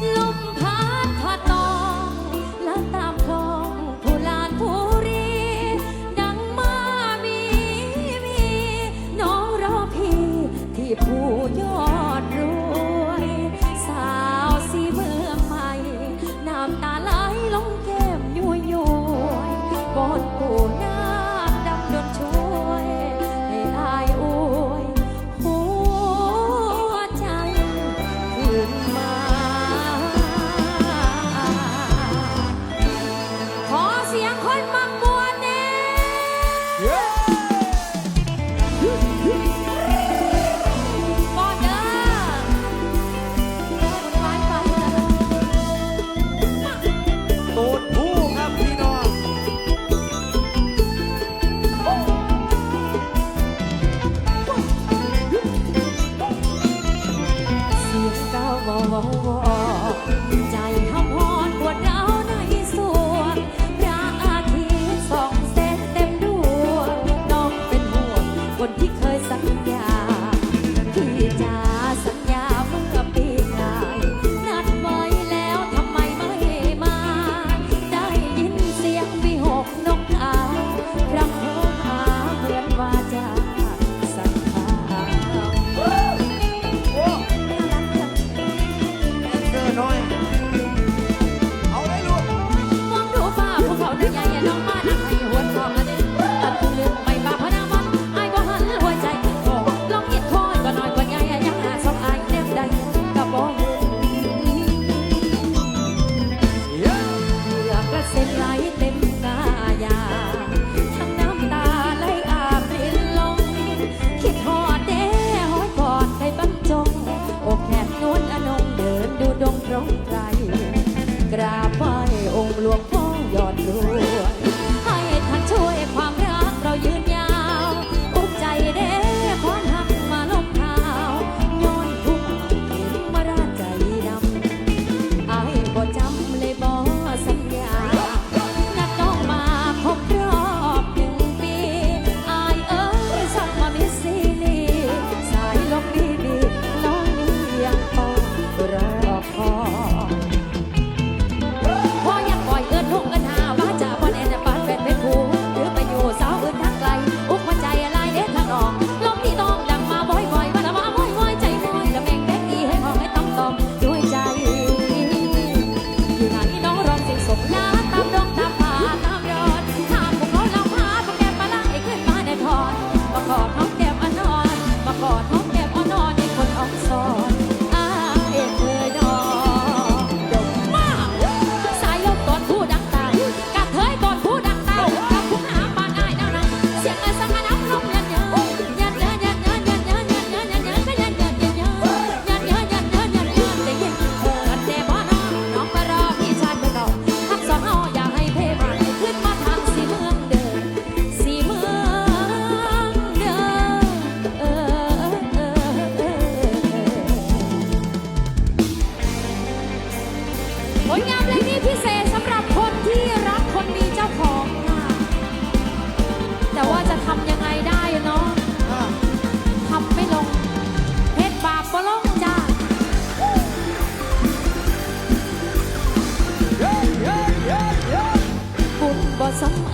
路 ผลงานเพลงนี้พิเศษสำหรับคนที่รักคนมีเจ้าของค่ะ แต่ว่าจะทำยังไงได้เนาะทำไม่ลงเพชรบาปปลงจ้าคุณบ่สม